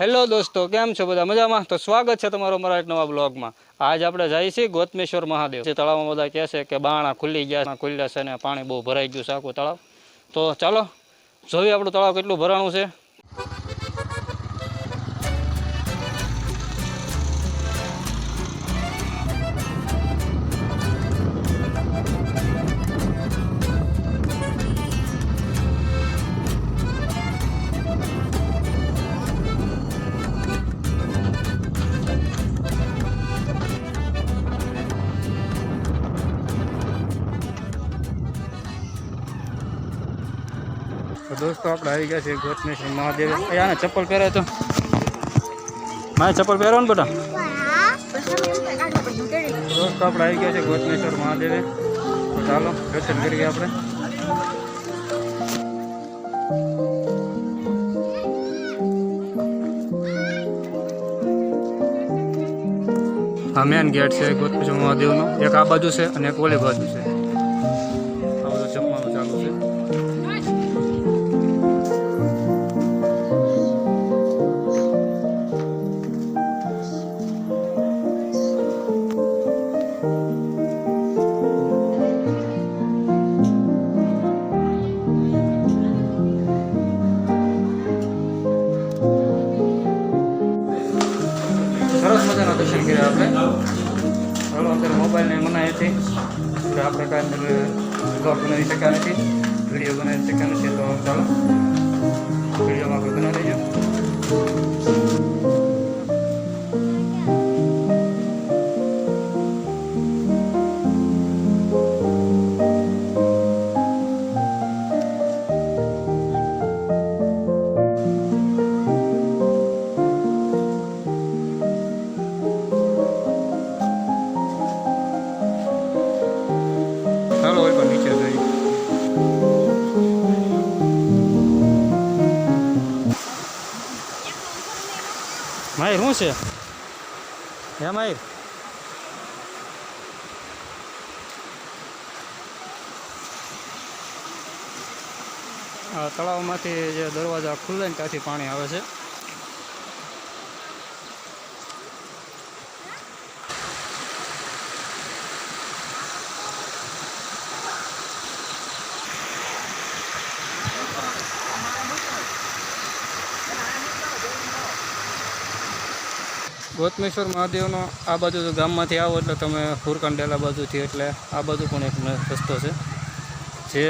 Hello દોસ્તો, કેમ છો બધા? મજામાં? તો સ્વાગત છે તમારો મારા એક નવા બ્લોગમાં. આજ આપણે જઈએ છીએ ગોતમેશ્વર મહાદેવ. જે તળાવમાં બધા કહે છે કે બાણા ખુલ્લી ગયા ખુલ્યા છે ને પાણી બહુ ભરાઈ ગયું છે આખું તળાવ. તો ચાલો, જોઈએ આપણું તળાવ કેટલું ભરાણું છે. દોસ્તો આપણે આવી ગયા છે ગોતમેશ્વર મહાદેવ. આને ચપ્પલ પહેરે તો. મારે ચપ્પલ પહેરો ને બધા દોસ્તો, આપણે આવી ગયા છે ગોતમેશ્વર મહાદેવે. ચાલો, દર્શન કરીએ આપણે. આ મેન ગેટ છે ગોતમેશ્વર મહાદેવનો. એક આ બાજુ છે અને એક ઓલી બાજુ છે. બ્લોગ બનાવી શક્યા નથી વીડિયો બનાવી શક્યા નથી હે માહિર તળાવમાંથી જે દરવાજા ખુલ્લે ને ત્યાંથી પાણી આવે છે. ગોતમેશ્વર મહાદેવનો આ બાજુ ગામમાંથી આવો એટલે તમે હુરકંડેલા બાજુથી એટલે આ બાજુ પણ એક રસ્તો છે. જે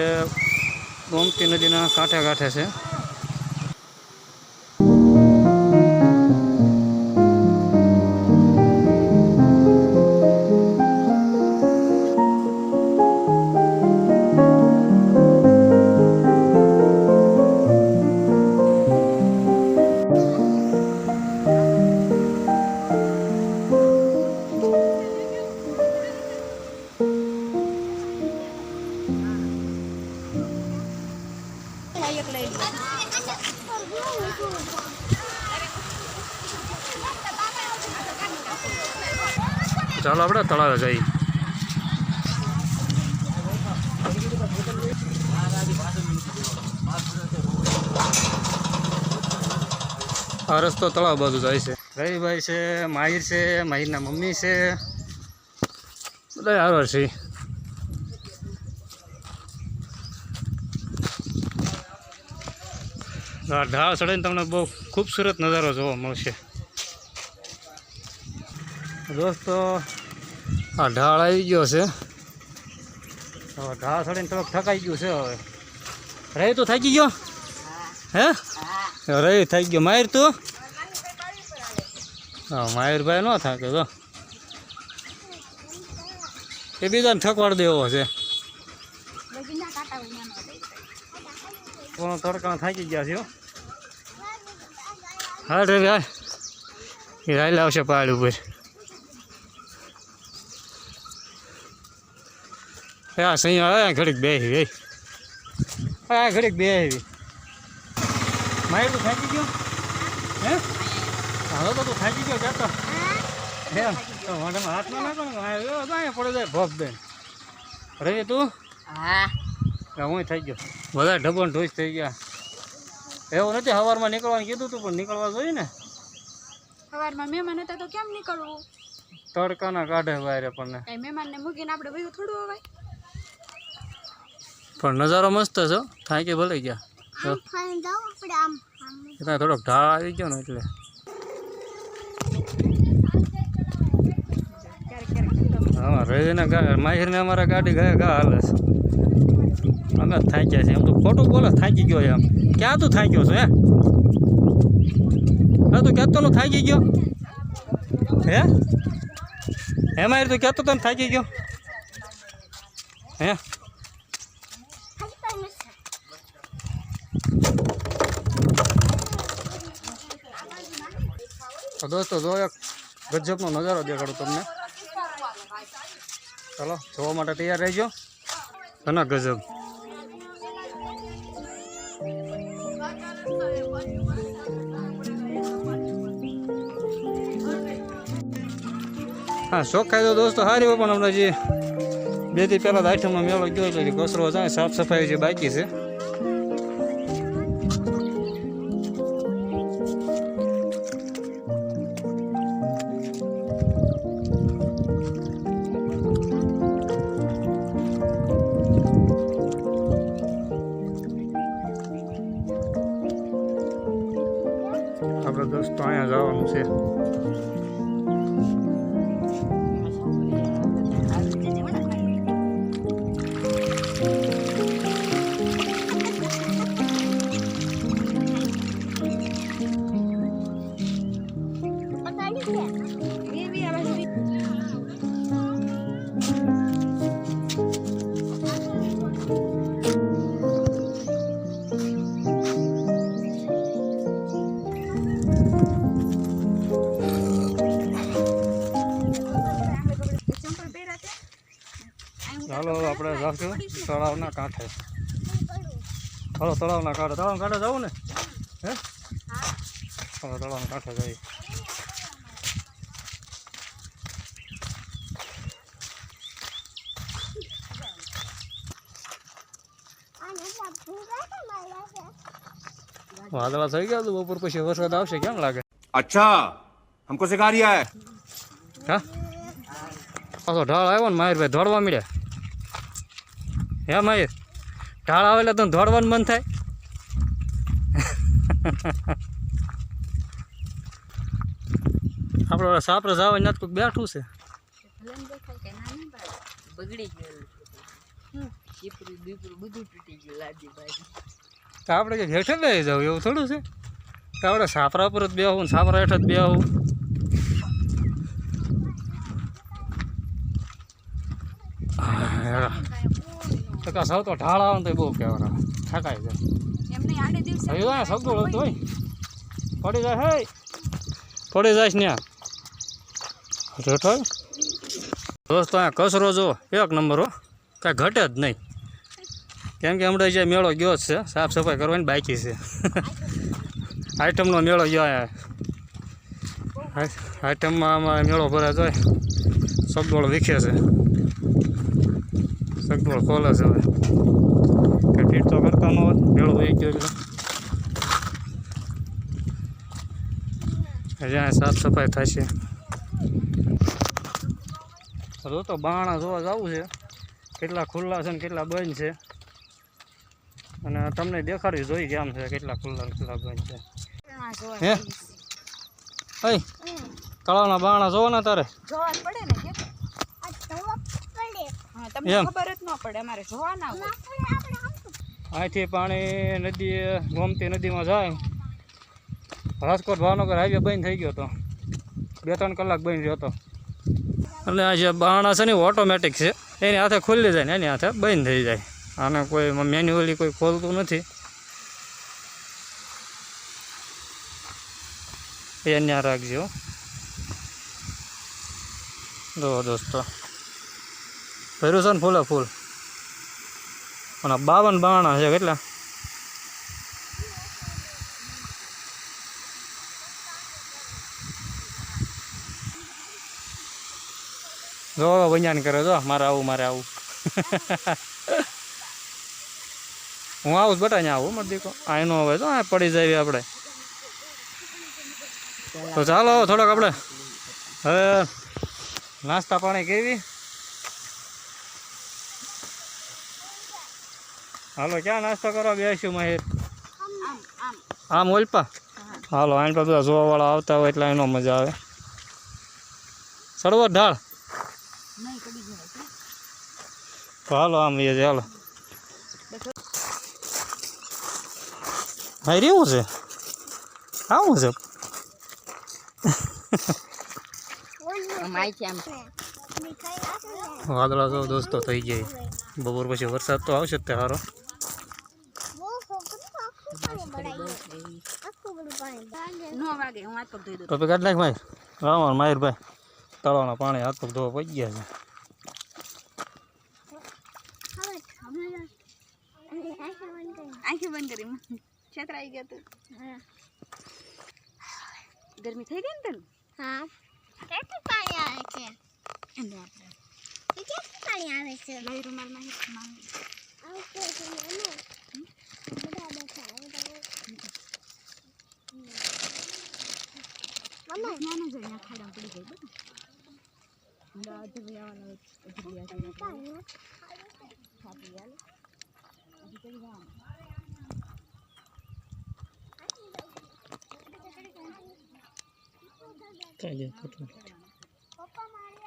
ગોમતી નદીના કાંઠે કાંઠે છે. ચાલો આપણે તળાવે જઈ આ રસ્તો તળાવ બાજુ જાય છે. રવિભાઈ છે માહિર છે માહિરના મમ્મી છે. બધા હારો છે. ઢાળ ચડીને તમને બહુ ખૂબસૂરત નજારો જોવા મળશે. દોસ્તો આ ઢાળ આવી ગયો છે. હવે ઢાળ ચડીને થોડોક થકાઈ ગયું છે હવે. રહી તો થાકી ગયો? હે? રહી થાકી ગયો. માહિર તું? હા માહિરભાઈ ન થાકે તો. એ બીજાને ઠકવાડ દેવો છે. પણ તડકા થાકી ગયા છે હો. હા રે હા એ રાયલા આવશે પહાડ ઉપર. આ સહી આવે ઘડીક બે હે આ ઘડીક બે હે મારે થાકી ગયો? હે? હવે તો તું થાકી ગયો જાતો. એમ તો મોઢામાં હાથ ના નાખો ને અહીંયા પડે જાય ભોગ બેન. રહી તું? હા. હું થઈ ગયો. બધા ઢબણ ઢોસ થઈ ગયા. એવું નથી સવારમાં નીકળવાનું કીધું તું પણ નીકળવા જોઈએ ને. સવારમાં મહેમાન હતા તો કેમ નીકળવું? તડકાના કાઢે વાયરે પણ કઈ મહેમાનને મૂકીને આપણે બધું થોડું અવાય? પણ નજારો મસ્ત છે હો. કે ભલે ગયા. તો થોડોક ઢાળ આવી ગયો ને એટલે. હા રહીને માહિરને અમારા ગાડી ગયા ગા હાલે છે. અમે થાક્યા છે એમ તો ખોટું બોલે થાકી ગયો એમ. ક્યાં તું થાક્યો છે હે? હા તું કહેતો નો થાકી ગયો? હે? હે માહિર તું કહેતો તો ને થાકી ગયો? હે? દોસ્તો, જો એક ગજબનો નજારો દેખાડું તમને. ચાલો, જોવા માટે તૈયાર રહેજો. ઘણા ગજબ. હા, શોખ ખાય દોસ્તો સારી હોય, પણ હમણાં જે બેથી પહેલાં આઈટમનો મેળો ગયો એટલે કચરો જાય સાફ સફાઈ જે બાકી છે. રાખજો તળાવના કાંઠે. થોડો તળાવના કાંઠે. તળાવના કાંઠે જવું ને? હે? થોડો તળાવના કાંઠે જઈએ. વાદળા થઈ ગયા હતું બપોર પછી વરસાદ આવશે. કેમ લાગે? અચ્છા હમકો સિખા રહ્યા હે? હા? પાછો ઢાળ આવ્યો ને માહિરભાઈ ધોળવા મળ્યા. હે માહિર ઢાળ આવે એટલે તને દોડવાનું મન થાય. આપણે સાપરો જવા નથી કોઈક બેઠું છે. બધું તૂટી ગયું લાદી તો આપણે કે હેઠે લઈ જાવ એવું થોડું છે? કે આપણે સાપરા પર જ બેહવું ને સાપરા હેઠ જ બેહવું તો કા સૌ તો ઢાળ આવે ને તો બહુ કહેવાના. થકાઈ જાય સગવડ હોય હોય. પડી જાય હે. પડી જાય છે ત્યાં દોસ્તો અહીંયા કચરો જો એક નંબર હો. કાંઈ ઘટે જ નહીં. કેમ કે હમણાં જે મેળો ગયો જ છે સાફ સફાઈ કરવાની બાકી છે. આઈટમનો મેળો ગયો અહીંયા. આઈટમમાં અમારે મેળો ભરાય જાય સગવડ વીખે છે. સગવડ ખોલે છે હવે. કે ફીટ તો કરતા ન હોય ગયો એટલે હજી સાફ સફાઈ થશે. જો તો બાણા જોવા જવું છે. કેટલા ખુલ્લા છે ને કેટલા બંધ છે. અને તમને દેખાડ્યું જોઈ કેમ છે કેટલા ખુલ્લા કેટલા બંધ છે. હે? તળાવના બાણા જોવો ને તારે? જોવા પડે ને. તમને ખબર જ ન પડે અમારે જોવા ના હોય. અહીંથી પાણી નદી ગોમતી નદીમાં જાય. રાજકોટ ભાવનગર હાઈવે બંધ થઈ ગયો હતો. બે ત્રણ કલાક બંધ રહ્યો હતો. એટલે આ જે બાણા છે ને ઓટોમેટિક છે. એની હાથે ખુલ્લી જાય ને એની હાથે બંધ થઈ જાય. આને કોઈ મેન્યુઅલી કોઈ ખોલતું નથી. એ ત્યાં રાખજો. જો દોસ્તો. ભર્યું છે ને ફૂલે ફૂલ. અને બાવન બાણા છે કેટલા? જો વૈયાન કરે, જો, મારે આવું મારે આવું. હું આવું જ બટા, અહીંયા આવું, મારે દીકો આ એનો હવે, જો પડી જાય આપણે. તો ચાલો આવો થોડોક આપણે, હવે, નાસ્તા પાણી કેવી? હાલો ક્યાં નાસ્તો કરવા બેસ્યું માહિર? આમ આમ આમ. ઓલપા? હાલો આને પર બધા જોવાવાળા આવતા હોય એટલે એનો મજા આવે. સરોવર ઢાળ. નહીં કડી જાય છે તો હાલો આમ એ છે હાલો. હા રેવું છે? આવું છે? છે વાદળા જો દોસ્તો થઈ જાય બપોર પછી વરસાદ તો આવશે જ તે સારો નો વાગે હું હાથ પગ ધોઈ દઉં. ટોપી કાઢ નાખ માહિર રાવણ માહિરભાઈ તળાવના પાણી હાથ પગ ધોવા પડી ગયા છે. બંધ કરી. છેતરાઈ ગયા તું. ગરમી થઈ ગઈ ને તને? હા. કેટલું પાણી આવે છે? એને આપણે કેટલું પાણી આવે છે? માં હિતમાં આવશે છે મને બધા બેઠા બધા મમ્મા નાનું જોઈ ના ખાડા પડી ગઈ બધું ઊંડા અધૂરી આવવાનો અધૂરી આવવાનો પાણી છાપી હાલે હજી ચડી જવાનું પપ્પા મારી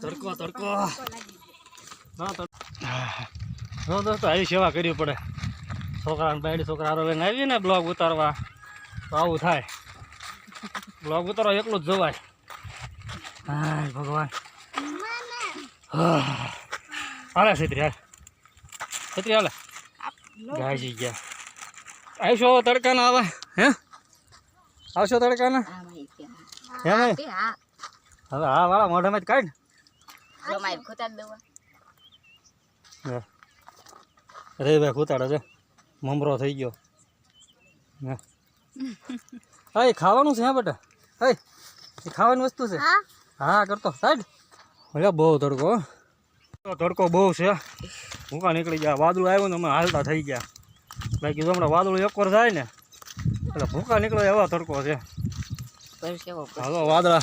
તડકો તડકો. હા તો દોસ્તો આવી સેવા કરવી પડે. છોકરાને બાયડી છોકરા હારો લઈને આવીએ ને બ્લોગ ઉતારવા. તો આવું થાય. બ્લોગ ઉતારવા એકલું જ જોવાય. હા ભગવાન. હા. હાલે છત્રી હાલ. છત્રી હાલે. ગાજી ગયા. આવશો તડકાના આવે હે? આવશો તડકાના? હે હા હવે હા વાળા મોઢામાં જ કાઢ જો માય દેવા રે ભાઈ કૂતાડે છે. મમરો થઈ ગયો. હા. હા ખાવાનું છે હા બેટા? હા એ ખાવાની વસ્તુ છે? હા. કરતો. સાઈડ ઓલે બહુ તડકો. તડકો બહુ છે. ભૂકા નીકળી ગયા. વાદળું આવ્યું ને અમે હાલતા થઈ ગયા. બાકી જો હમણાં વાદળું એકવાર જાય ને એટલે ભૂકા નીકળે એવા તડકો છે. હાલો વાદળા.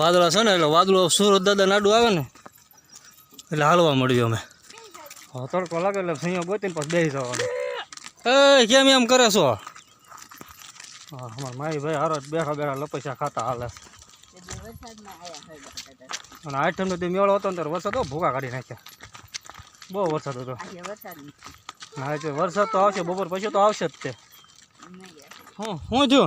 વાદળા છે ને એટલે વાદળો સુરત દાદા નાડું આવે ને એટલે હાલવા મળ્યું અમે. હા તડકો લાગે એટલે અહીંયા ગોતીને પછી બેસી જવાનું. એ કેમ એમ કરે છો? હા અમારા માઈ ભાઈ હારો બેઠા બેઠા લપસ્યા ખાતા હાલે. વરસાદમાં આયા હોય અને આઠમનો તે મેળો હતો ને ત્યારે વરસાદ બહુ ભૂકા કાઢી નાખ્યા. બહુ વરસાદ હતો. હા એટલે વરસાદ તો આવશે બપોર પછી તો આવશે જ તે. હું હું જો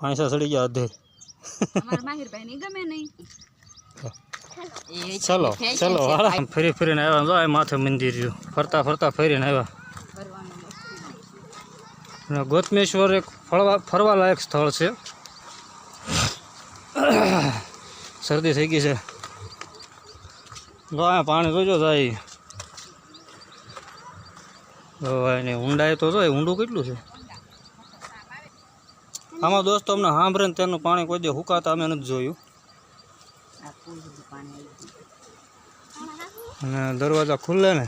પાંચસા સડી ગયા અધે ચલો ચલો હાલો. ફરી ફરીને આવ્યા જો આ માથે મંદિર રહ્યું. ફરતા ફરતા ફરીને આવ્યા. ગોતમેશ્વર એક ફરવા ફરવાલાયક સ્થળ છે. શરદી થઈ ગઈ છે. જો આ પાણી જોજો જાય ઊંડાઈ તો જો ઊંડું કેટલું છે? આમાં દોસ્તો અમને સાંભળે તેનું પાણી કોઈ દે હુકાતા અમે નથી જોયું. અને દરવાજા ખુલ્લે ને.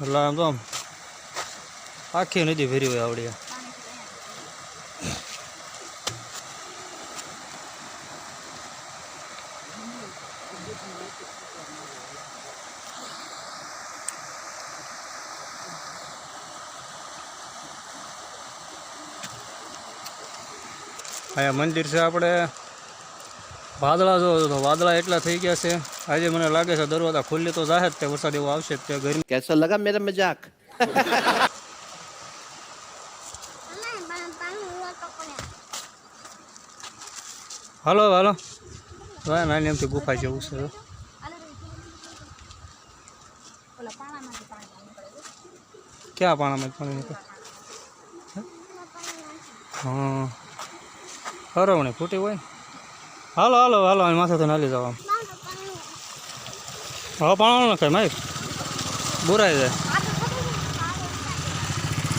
એટલે આમ તો આમ આખી નદી ભરી હોય આવડી અહીંયા મંદિર છે આપણે. વાદળા જો તો વાદળા એટલા થઈ ગયા છે. આજે મને લાગે છે દરવાજા ખુલ્લી તો જાહે તે વરસાદ એવો આવશે તે ગરમી. કેસો લગા મેરા મજાક. Hello hello. હા નાની એમથી ગુફા જેવું છે. ક્યાં પાણામાં પાણી નીકળે હા. હરવણી ફૂટી હોય હાલો હાલો હાલો માથે તો નાલી જવા. હા પાણી હવે પાણા ન ખાય, મારી. બુરાઈ જાય.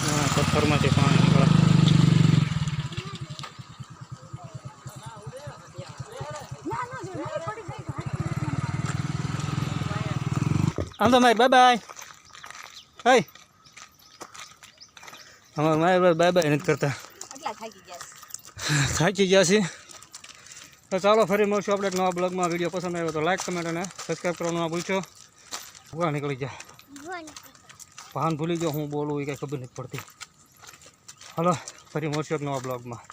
હા, પથ્થરમાંથી પાણી આમ તો મારી બાય બાય હે અમારે મારી બાય બાય નથી કરતા. થાકી ગયા છીએ. તો ચાલો ફરી મળશું આપણે નવા બ્લોગમાં. વીડિયો પસંદ આવ્યો તો લાઈક કમેન્ટ અને સબસ્ક્રાઈબ કરવાનું ના ભૂલશો. ભૂવા નીકળી જાય ભાન ભૂલી ગયો હું બોલું એ કાંઈ ખબર નથી પડતી. હાલો, ફરી મળશું એક નવા બ્લોગમાં.